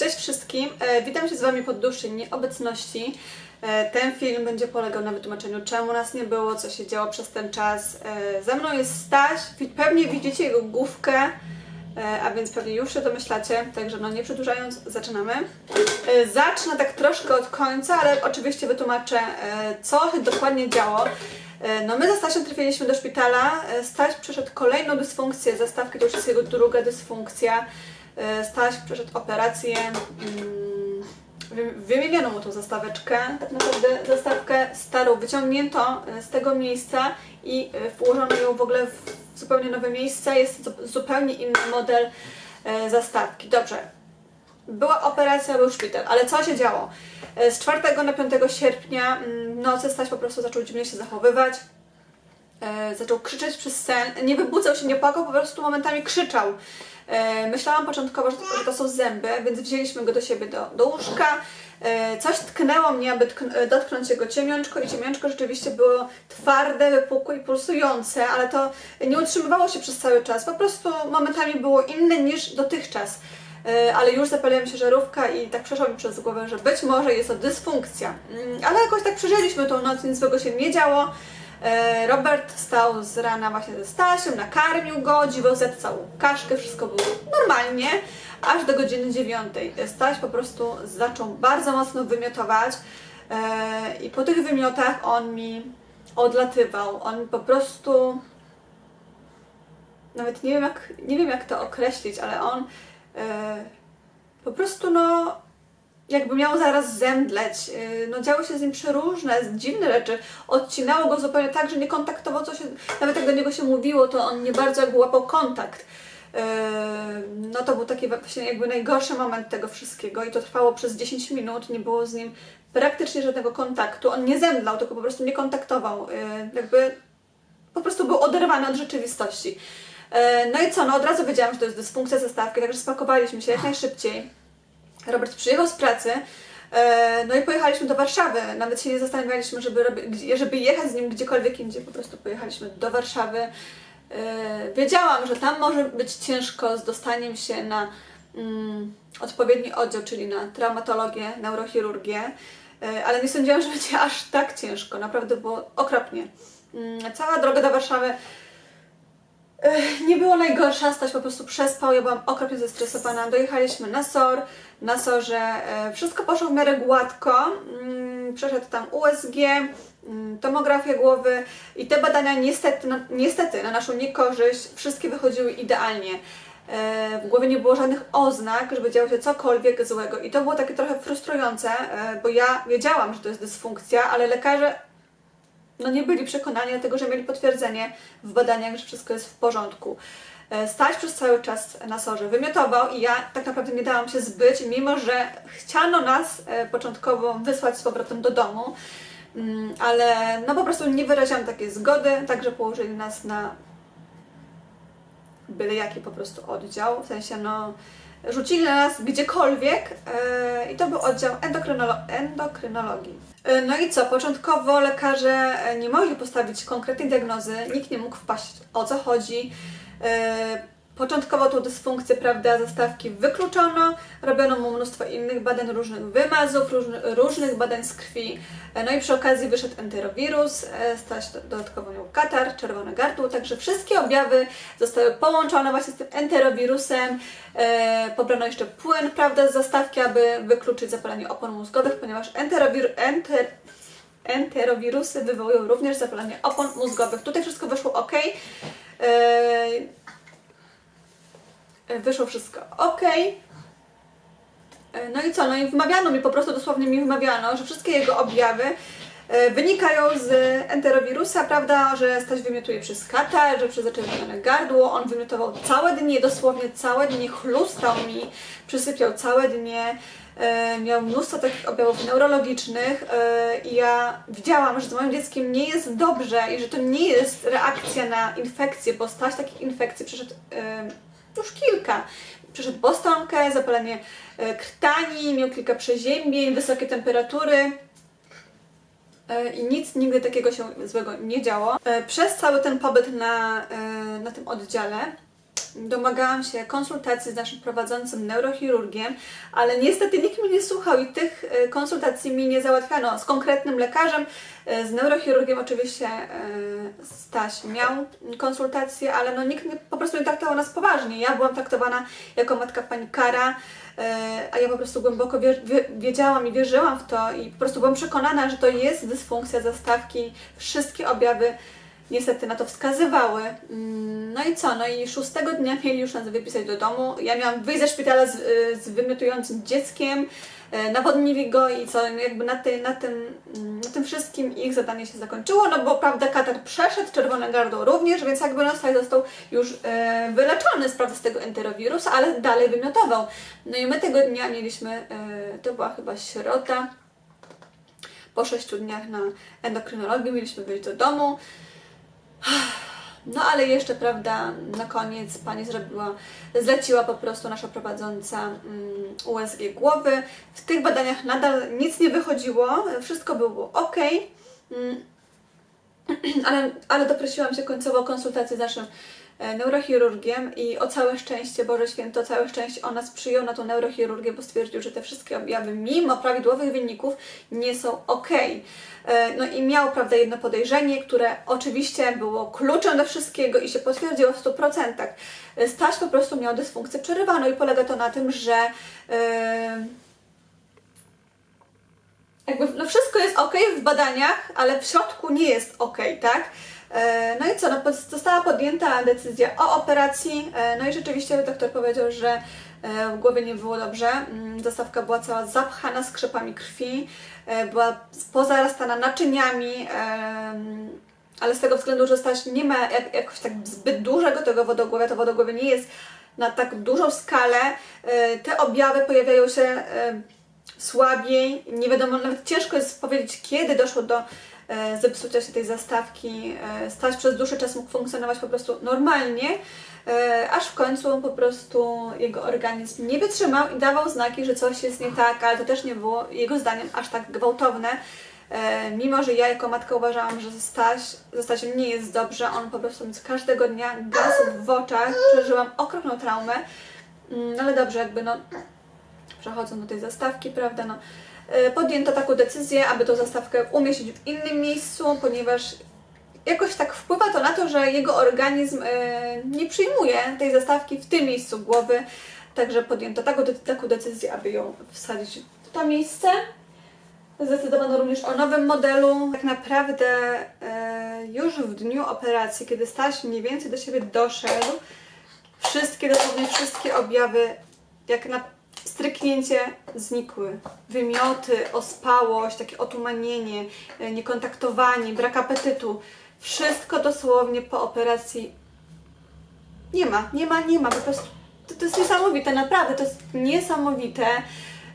Cześć wszystkim, e, witam się z Wami po dłuższej nieobecności. E, ten film będzie polegał na wytłumaczeniu, czemu nas nie było, co się działo przez ten czas. E, ze mną jest Staś, pewnie widzicie jego główkę, a więc pewnie już się domyślacie, także no nie przedłużając, zaczynamy. Zacznę tak troszkę od końca, ale oczywiście wytłumaczę, co dokładnie działo. No my ze Stasiem trafiliśmy do szpitala, Staś przeszedł kolejną dysfunkcję zastawki, to już jest jego druga dysfunkcja. E, Staś przeszedł operację, mm, wy- wymieniono mu tą zastaweczkę, tak naprawdę zastawkę starą wyciągnięto e, z tego miejsca i e, włożono ją w ogóle w zupełnie nowe miejsce, jest zu- zupełnie inny model zastawki. Dobrze, była operacja, był szpital, ale co się działo? Z 4 na 5 sierpnia mm, nocy Staś po prostu zaczął dziwnie się zachowywać. E, zaczął krzyczeć przez sen. Nie wybudzał się, nie płakał, po prostu momentami krzyczał. E, myślałam początkowo, że to, są zęby, więc wzięliśmy go do siebie do, do łóżka. E, coś tknęło mnie, aby tkn- dotknąć jego ciemiączko i ciemiączko rzeczywiście było twarde, wypukłe i pulsujące, ale to nie utrzymywało się przez cały czas. Po prostu momentami było inne niż dotychczas. Ale już zapaliła się żarówka i tak przeszło mi przez głowę, że być może jest to dysfunkcja. Mm, Ale jakoś tak przeżyliśmy tą noc, nic złego się nie działo. E, Robert wstał z rana właśnie ze Stasią, nakarmił go, dziwo zjadł kaszkę, wszystko było normalnie, aż do godziny dziewiątej. Staś po prostu zaczął bardzo mocno wymiotować e, i po tych wymiotach on mi odlatywał. On po prostu nawet nie wiem jak, nie wiem jak to określić, ale on e, po prostu no jakby miał zaraz zemdleć. Yy, No działy się z nim przeróżne, dziwne rzeczy. Odcinało go zupełnie tak, że nie kontaktował, co się, nawet jak do niego się mówiło, to on nie bardzo jakby łapał kontakt. Yy, No to był taki właśnie jakby najgorszy moment tego wszystkiego i to trwało przez 10 minut, nie było z nim praktycznie żadnego kontaktu. On nie zemdlał, tylko po prostu nie kontaktował. Yy, Jakby po prostu był oderwany od rzeczywistości. No i co, no od razu wiedziałam, że to jest dysfunkcja zastawki, także spakowaliśmy się jak najszybciej. Robert przyjechał z pracy, e, no i pojechaliśmy do Warszawy. Nawet się nie zastanawialiśmy, żeby, żeby jechać z nim gdziekolwiek indziej, po prostu pojechaliśmy do Warszawy. E, Wiedziałam, że tam może być ciężko z dostaniem się na mm, odpowiedni oddział, czyli na traumatologię, neurochirurgię, e, ale nie sądziłam, że będzie aż tak ciężko. Naprawdę było okropnie. Mm, Cała droga do Warszawy nie było najgorsza, Staś po prostu przespał, ja byłam okropnie zestresowana. Dojechaliśmy na SOR, na SORze e, wszystko poszło w miarę gładko. Mm, Przeszedł tam USG, mm, tomografię głowy i te badania niestety na, niestety na naszą niekorzyść wszystkie wychodziły idealnie. E, W głowie nie było żadnych oznak, żeby działo się cokolwiek złego i to było takie trochę frustrujące, e, bo ja wiedziałam, że to jest dysfunkcja, ale lekarze no nie byli przekonani, dlatego że mieli potwierdzenie w badaniach, że wszystko jest w porządku. E, Staś przez cały czas na sorze wymiotował i ja tak naprawdę nie dałam się zbyć, mimo że chciano nas e, początkowo wysłać z powrotem do domu, Mm, ale no po prostu nie wyraziłam takiej zgody, także położyli nas na byle jaki po prostu oddział, w sensie no rzucili na nas gdziekolwiek e, i to był oddział endokrynolo- endokrynologii. No i co, początkowo lekarze nie mogli postawić konkretnej diagnozy, nikt nie mógł wpaść o co chodzi. E, Początkowo tą dysfunkcję, prawda, zastawki wykluczono, robiono mu mnóstwo innych badań, różnych wymazów, różny, różnych badań z krwi. E, No i przy okazji wyszedł entyrowirus, e, Staś do- dodatkowo miał katar, czerwone gardło, także wszystkie objawy zostały połączone właśnie z tym entyrowirusem. E, Pobrano jeszcze płyn, prawda, z zastawki, aby wykluczyć zapalenie opon mózgowych, ponieważ enterowir, enter, enterowirusy wywołują również zapalenie opon mózgowych. Tutaj wszystko wyszło ok. Wyszło wszystko ok. No i co? No i wmawiano mi, po prostu dosłownie mi wmawiano, że wszystkie jego objawy e, wynikają z enterowirusa, prawda, że Staś wymiotuje przez katar, że przez zaczerwienione gardło, on wymiotował całe dnie, dosłownie całe dnie, chlustał mi, przysypiał całe dnie, e, miał mnóstwo takich objawów neurologicznych e, i ja widziałam, że z moim dzieckiem nie jest dobrze i że to nie jest reakcja na infekcję, bo Staś takich infekcji przeszedł e, już kilka. Przeszedł bostonkę, zapalenie e, krtani, miał kilka przeziębień, wysokie temperatury. E, i nic nigdy takiego się złego nie działo. E, Przez cały ten pobyt na, e, na tym oddziale domagałam się konsultacji z naszym prowadzącym neurochirurgiem, ale niestety nikt mnie nie słuchał i tych e, konsultacji mi nie załatwiano z konkretnym lekarzem. E, Z neurochirurgiem oczywiście e, Staś miał konsultacje, ale no nikt nie, po prostu nie traktował nas poważnie. Ja byłam traktowana jako matka panikara, e, a ja po prostu głęboko wie, wie, wiedziałam i wierzyłam w to i po prostu byłam przekonana, że to jest dysfunkcja zastawki. Wszystkie objawy niestety na to wskazywały. Mm, No i co? No i szóstego dnia mieli już nas wypisać do domu. Ja miałam wyjść ze szpitala z, y, z wymiotującym dzieckiem, e, nawodnili go i co? No jakby na, tej, na, tym, mm, na tym wszystkim ich zadanie się zakończyło, no bo prawda katar przeszedł, czerwone gardło również, więc jakby no został już e, wyleczony prawda, z tego enterowirusa, ale dalej wymiotował. No i my tego dnia mieliśmy, to była chyba środa, po sześciu dniach na endokrynologii mieliśmy wyjść do domu. No ale jeszcze, prawda, na koniec pani zrobiła, zleciła po prostu nasza prowadząca mm, USG głowy. W tych badaniach nadal nic nie wychodziło, wszystko było ok. Mm, ale, ale doprosiłam się końcowo o konsultację z naszym neurochirurgiem i o całe szczęście, Boże Święto, całe szczęście on nas przyjął na tą neurochirurgię, bo stwierdził, że te wszystkie objawy, mimo prawidłowych wyników, nie są ok. E, No i miał, prawda, jedno podejrzenie, które oczywiście było kluczem do wszystkiego i się potwierdziło w 100%. E, Staś po prostu miał dysfunkcję przerywaną i polega to na tym, że e, jakby no wszystko jest ok w badaniach, ale w środku nie jest ok, tak? E, No i co, no, została podjęta decyzja o operacji, e, no i rzeczywiście doktor powiedział, że e, w głowie nie było dobrze, Mm, zastawka była cała zapchana skrzepami krwi, była pozarastana naczyniami, em, ale z tego względu, że Staś nie ma jak, jakoś tak zbyt dużego tego wodogłowia, to wodogłowie nie jest na tak dużą skalę, te objawy pojawiają się słabiej, nie wiadomo, nawet ciężko jest powiedzieć, kiedy doszło do zepsucia się tej zastawki. E, Staś przez dłuższy czas mógł funkcjonować po prostu normalnie, e, aż w końcu po prostu jego organizm nie wytrzymał i dawał znaki, że coś jest nie tak, ale to też nie było jego zdaniem aż tak gwałtowne. E, Mimo, że ja jako matka uważałam, że Staś, ze Stasiem nie jest dobrze, on po prostu każdego dnia gasł w oczach, przeżyłam okropną traumę, Mm, ale dobrze, jakby no przechodzą do tej zastawki, prawda, no, e, podjęto taką decyzję, aby tą zastawkę umieścić w innym miejscu, ponieważ jakoś tak wpływa to na to, że jego organizm e, nie przyjmuje tej zastawki w tym miejscu głowy, także podjęto taką decyzję, aby ją wsadzić w to miejsce. Zdecydowano również o nowym modelu. Tak naprawdę e, już w dniu operacji, kiedy Staś mniej więcej do siebie doszedł, wszystkie, dosłownie wszystkie objawy, jak na stryknięcie, znikły. Wymioty, ospałość, takie otumanienie, e, niekontaktowanie, brak apetytu. Wszystko dosłownie po operacji nie ma, nie ma, nie ma. Po prostu to, to jest niesamowite, naprawdę to jest niesamowite.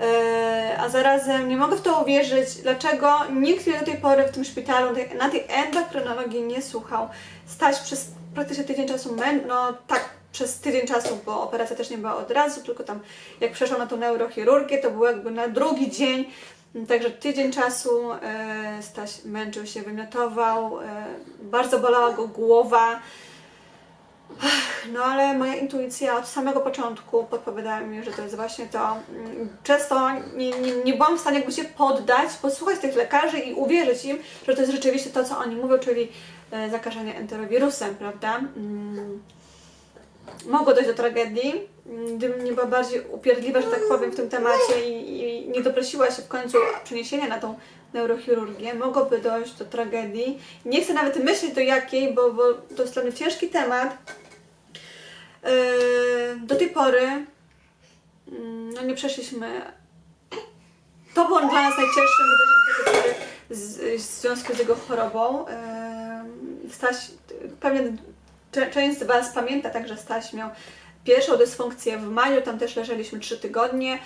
E, a zarazem nie mogę w to uwierzyć, dlaczego nikt mnie do tej pory w tym szpitalu na tej endokrynologii nie słuchał. Stać przez praktycznie tydzień czasu, no tak, przez tydzień czasu, bo operacja też nie była od razu, tylko tam jak przeszłam na tą neurochirurgię, to było jakby na drugi dzień. Także tydzień czasu e, Staś męczył się, wymiotował, e, bardzo bolała go głowa. No ale moja intuicja od samego początku podpowiadała mi, że to jest właśnie to. Mm, Często nie, nie, nie byłam w stanie jakby się poddać, posłuchać tych lekarzy i uwierzyć im, że to jest rzeczywiście to, co oni mówią, czyli e, zakażenie enterowirusem, prawda? Mogło dojść do tragedii, mm, gdybym nie była bardziej upierdliwa, że tak powiem, w tym temacie i, i nie doprosiła się w końcu przeniesienia na tą neurochirurgię, mogłoby dojść do tragedii. Nie chcę nawet myśleć do jakiej, bo, bo to jest dla mnie ciężki temat. Yy, do tej pory mm, no nie przeszliśmy. To było dla nas najcięższe wydarzenie do tej pory z, w związku z jego chorobą. Yy, Staś, pewnie część z Was pamięta także Staś miał pierwszą dysfunkcję w maju, tam też leżeliśmy trzy tygodnie.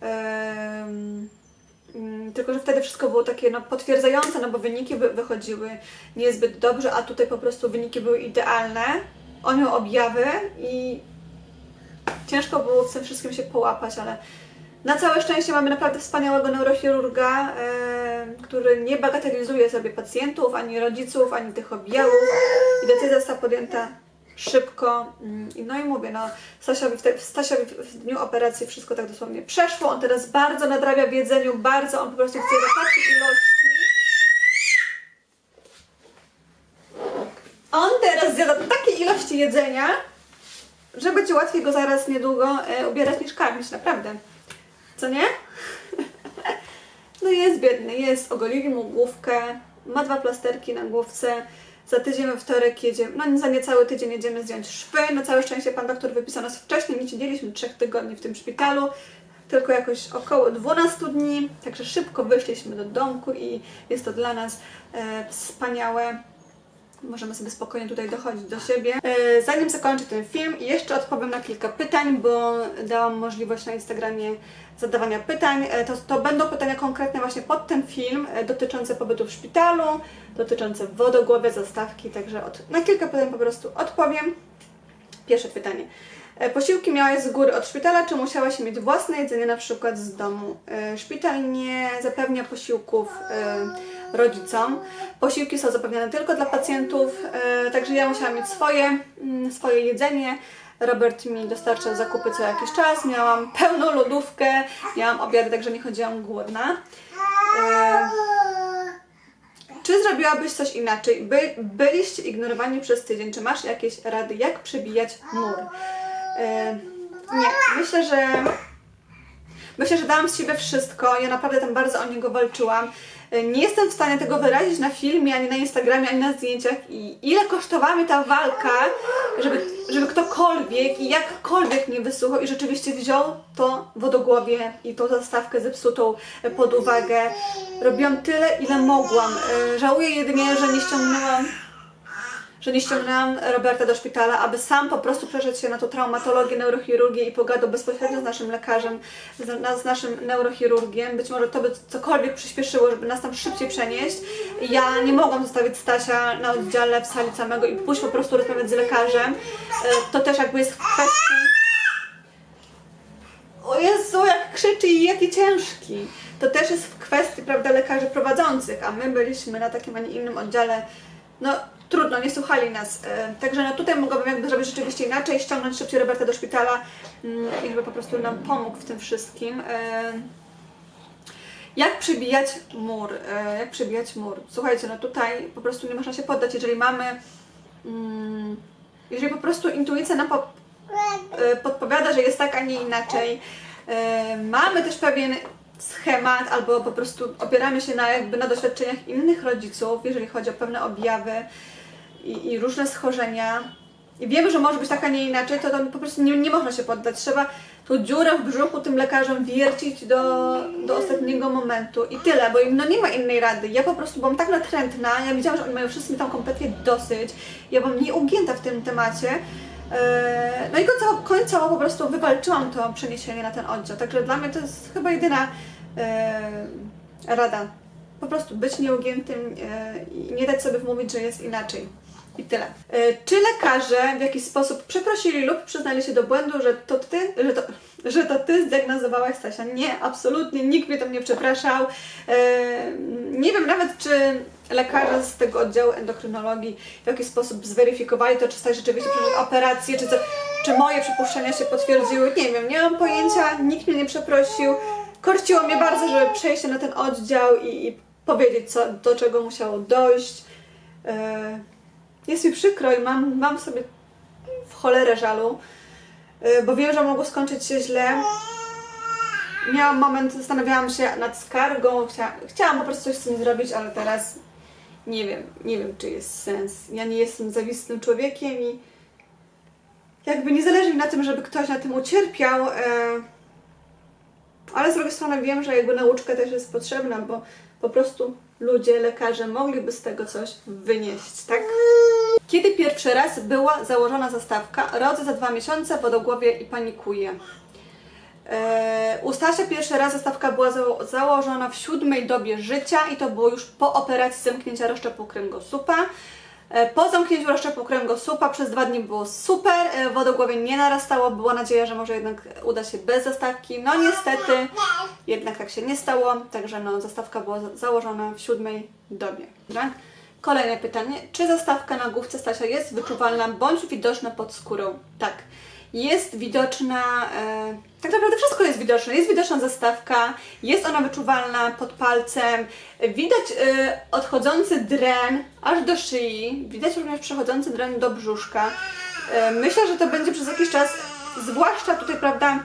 Mm, Tylko, że wtedy wszystko było takie no, potwierdzające, no bo wyniki wy- wychodziły niezbyt dobrze, a tutaj po prostu wyniki były idealne. On miał objawy i ciężko było w tym wszystkim się połapać, ale na całe szczęście mamy naprawdę wspaniałego neurochirurga, e, który nie bagatelizuje sobie pacjentów, ani rodziców, ani tych objawów. I decyzja została podjęta szybko. Mm, No i mówię, no Stasiowi w, te, Stasiowi w- dniu operacji wszystko tak dosłownie przeszło. On teraz bardzo nadrabia w jedzeniu, bardzo on po prostu chce do takiej ilości. On teraz zjada takiej ilości jedzenia, że będzie łatwiej go zaraz niedługo e, ubierać niż karmić, naprawdę. Co nie? No jest biedny, jest, ogolili mu główkę, ma dwa plasterki na główce. Za tydzień we wtorek jedziemy, no za niecały tydzień jedziemy zdjąć szwy. Na całe szczęście pan doktor wypisał nas wcześniej, nie siedzieliśmy trzech tygodni w tym szpitalu, tylko jakoś około 12 dni, także szybko wyszliśmy do domku i jest to dla nas e, wspaniałe. Możemy sobie spokojnie tutaj dochodzić do siebie. E, Zanim zakończę ten film, jeszcze odpowiem na kilka pytań, bo dałam możliwość na Instagramie zadawania pytań. E, To, to będą pytania konkretne właśnie pod ten film, e, dotyczące pobytu w szpitalu, dotyczące wodogłowia, zastawki, także od, na kilka pytań po prostu odpowiem. Pierwsze pytanie. Posiłki miałaś z góry od szpitala, czy musiałaś mieć własne jedzenie na przykład z domu? Szpital nie zapewnia posiłków rodzicom. Posiłki są zapewniane tylko dla pacjentów, e, także ja musiałam mieć swoje, mm, swoje jedzenie. Robert mi dostarczał zakupy co jakiś czas, miałam pełną lodówkę, miałam obiady, także nie chodziłam głodna. E, czy zrobiłabyś coś inaczej? By, byliście ignorowani przez tydzień. Czy masz jakieś rady, jak przebijać mur? E, nie, myślę, że myślę, że dałam z siebie wszystko. Ja naprawdę tam bardzo o niego walczyłam. Nie jestem w stanie tego wyrazić na filmie, ani na Instagramie, ani na zdjęciach. I ile kosztowała mi ta walka, żeby, żeby ktokolwiek i jakkolwiek mnie wysłuchał i rzeczywiście wziął to wodogłowie i tą zastawkę zepsutą pod uwagę. Robiłam tyle, ile mogłam. Żałuję jedynie, że nie ściągnęłam że nie ściągnęłam Roberta do szpitala, aby sam po prostu przeszedł się na tą traumatologię, neurochirurgię i pogadał bezpośrednio z naszym lekarzem, z, z naszym neurochirurgiem. Być może to by cokolwiek przyspieszyło, żeby nas tam szybciej przenieść. Ja nie mogłam zostawić Stasia na oddziale w sali samego i pójść po prostu rozmawiać z lekarzem. E, To też jakby jest w kwestii... O Jezu, jak krzyczy i jaki ciężki. To też jest w kwestii, prawda, lekarzy prowadzących, a my byliśmy na takim, a nie innym oddziale. No trudno, nie słuchali nas. E, Także no tutaj mogłabym jakby zrobić rzeczywiście inaczej, ściągnąć szybciej Roberta do szpitala mm, i żeby po prostu nam pomógł w tym wszystkim. E, Jak przybijać mur? E, Jak przybijać mur? Słuchajcie, no tutaj po prostu nie można się poddać, jeżeli mamy... mm, Jeżeli po prostu intuicja nam po, podpowiada, że jest tak, a nie inaczej. Mamy też pewien schemat, albo po prostu opieramy się na, jakby na doświadczeniach innych rodziców, jeżeli chodzi o pewne objawy i, i różne schorzenia. I wiemy, że może być tak, a nie inaczej, to, to po prostu nie, nie można się poddać. Trzeba tą dziurę w brzuchu tym lekarzom wiercić do, do ostatniego momentu i tyle, bo no nie ma innej rady. Ja po prostu byłam tak natrętna, ja widziałam, że oni mają wszyscy tam kompletnie dosyć. Ja byłam nieugięta w tym temacie. Eee, No i końcowo, końcowo po prostu wywalczyłam to przeniesienie na ten oddział. Także dla mnie to jest chyba jedyna eee, rada. Po prostu być nieugiętym eee, i nie dać sobie wmówić, że jest inaczej. I tyle. E, Czy lekarze w jakiś sposób przeprosili lub przyznali się do błędu, że to ty, że to, że to ty zdiagnozowałaś Stasia? Nie, absolutnie, nikt mnie tam nie przepraszał. E, Nie wiem nawet, czy lekarze z tego oddziału endokrynologii w jakiś sposób zweryfikowali to, czy Staś rzeczywiście przeszedł operację, czy, co, czy moje przypuszczenia się potwierdziły. Nie wiem, nie mam pojęcia, nikt mnie nie przeprosił. Korciło mnie bardzo, żeby przejść na ten oddział i, i powiedzieć, co, do czego musiało dojść. E, jest mi przykro i mam, mam sobie w cholerę żalu, y, bo wiem, że mogło skończyć się źle. Miałam moment, zastanawiałam się nad skargą, chcia, chciałam po prostu coś z tym zrobić, ale teraz nie wiem, nie wiem, czy jest sens. Ja nie jestem zawistnym człowiekiem i jakby nie zależy mi na tym, żeby ktoś na tym ucierpiał, e, ale z drugiej strony wiem, że jakby nauczka też jest potrzebna, bo po prostu ludzie, lekarze mogliby z tego coś wynieść, tak? Kiedy pierwszy raz była założona zastawka? Rodzę za dwa miesiące, wodogłowie i panikuję. Eee, u Stasia pierwszy raz zastawka była zało- założona w siódmej dobie życia i to było już po operacji zamknięcia rozszczepu kręgosłupa. E, Po zamknięciu rozszczepu kręgosłupa przez dwa dni było super, e, wodogłowie nie narastało, była nadzieja, że może jednak uda się bez zastawki. No niestety, jednak tak się nie stało, także no, zastawka była za- założona w siódmej dobie. Tak? Kolejne pytanie. Czy zastawka na główce Stasia jest wyczuwalna bądź widoczna pod skórą? Tak. Jest widoczna, e, tak naprawdę wszystko jest widoczne. Jest widoczna zastawka, jest ona wyczuwalna pod palcem. Widać e, odchodzący dren aż do szyi. Widać również przechodzący dren do brzuszka. E, myślę, że to będzie przez jakiś czas, zwłaszcza tutaj, prawda,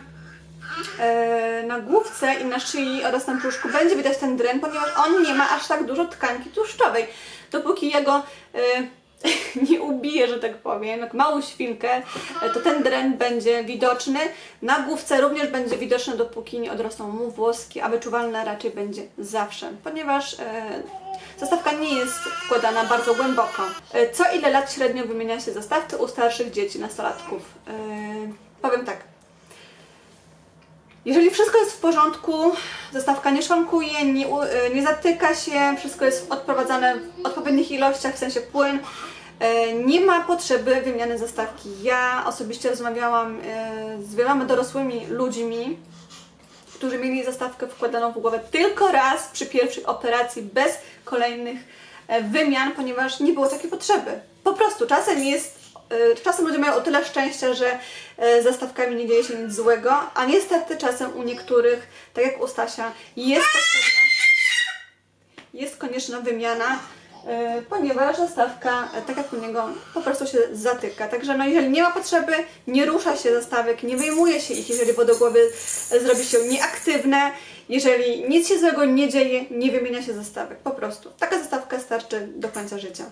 e, na główce i na szyi oraz na brzuszku będzie widać ten dren, ponieważ on nie ma aż tak dużo tkanki tłuszczowej. Dopóki ja go e, nie ubiję, że tak powiem, jak małą świnkę, e, to ten dren będzie widoczny. Na główce również będzie widoczny, dopóki nie odrosną mu włoski, a wyczuwalna raczej będzie zawsze, ponieważ e, zastawka nie jest wkładana bardzo głęboko. Co ile lat średnio wymienia się zastawki u starszych dzieci, nastolatków? Powiem tak. Jeżeli wszystko jest w porządku, zastawka nie szwankuje, nie, y, nie zatyka się, wszystko jest odprowadzane w odpowiednich ilościach, w sensie płyn, y, nie ma potrzeby wymiany zastawki. Ja osobiście rozmawiałam y, z wieloma dorosłymi ludźmi, którzy mieli zastawkę wkładaną w głowę tylko raz przy pierwszej operacji, bez kolejnych e, wymian, ponieważ nie było takiej potrzeby. Po prostu czasem jest, e, czasem ludzie mają o tyle szczęścia, że e, z zastawkami nie dzieje się nic złego, a niestety czasem u niektórych, tak jak u Stasia, jest potrzebna, jest konieczna wymiana, e, ponieważ zastawka, tak jak u niego, po prostu się zatyka. Także no, jeżeli nie ma potrzeby, nie rusza się zastawek, nie wyjmuje się ich, jeżeli wodogłowy zrobi się nieaktywne, jeżeli nic się złego nie dzieje, nie wymienia się zastawek. Po prostu. Taka zastawka starczy do końca życia.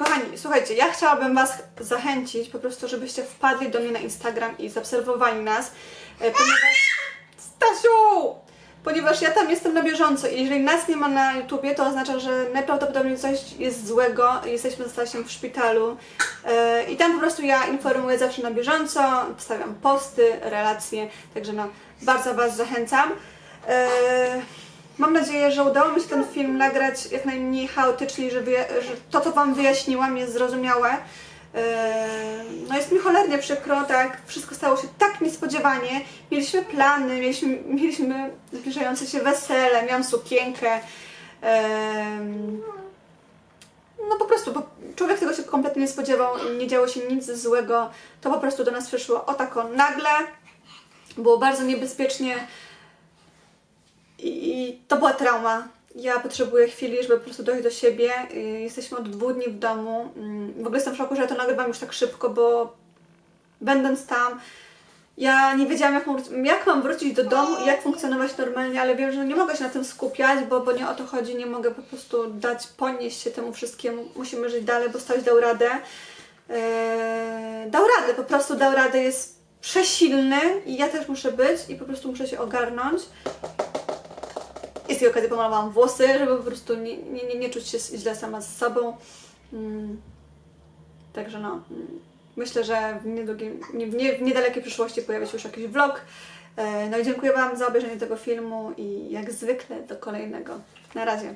Kochani, słuchajcie, ja chciałabym Was zachęcić po prostu, żebyście wpadli do mnie na Instagram i zaobserwowali nas, e, ponieważ... Stasiu! Ponieważ ja tam jestem na bieżąco i jeżeli nas nie ma na YouTubie, to oznacza, że najprawdopodobniej coś jest złego, jesteśmy z Stasiem w szpitalu e, i tam po prostu ja informuję zawsze na bieżąco, wstawiam posty, relacje, także no, bardzo Was zachęcam. Mam nadzieję, że udało mi się ten film nagrać jak najmniej chaotycznie, że, że to, co Wam wyjaśniłam, jest zrozumiałe. Eee, No jest mi cholernie przykro, tak, wszystko stało się tak niespodziewanie. Mieliśmy plany, mieliśmy, mieliśmy zbliżające się wesele, miałam sukienkę. Em, No po prostu, bo człowiek tego się kompletnie nie spodziewał, nie działo się nic złego. To po prostu do nas przyszło o tako nagle. Było bardzo niebezpiecznie. I to była trauma. Ja potrzebuję chwili, żeby po prostu dojść do siebie. Y, Jesteśmy od dwóch dni w domu. Mm, W ogóle jestem w szoku, że ja to nagrywam już tak szybko, bo będąc tam, ja nie wiedziałam, jak, mam- jak mam wrócić do domu i jak funkcjonować normalnie, ale wiem, że nie mogę się na tym skupiać, bo, bo nie o to chodzi. Nie mogę po prostu dać ponieść się temu wszystkiemu. Musimy żyć dalej, bo Staś dał radę. Eee, dał radę, po prostu dał radę. Jest przesilny i ja też muszę być i po prostu muszę się ogarnąć. Tej okazji pomalowałam włosy, żeby po prostu nie, nie, nie, czuć się źle sama z sobą. Mm. Także no, mm, myślę, że w, niedługim, nie, w niedalekiej przyszłości pojawi się już jakiś vlog. E, No i dziękuję Wam za obejrzenie tego filmu i jak zwykle do kolejnego. Na razie.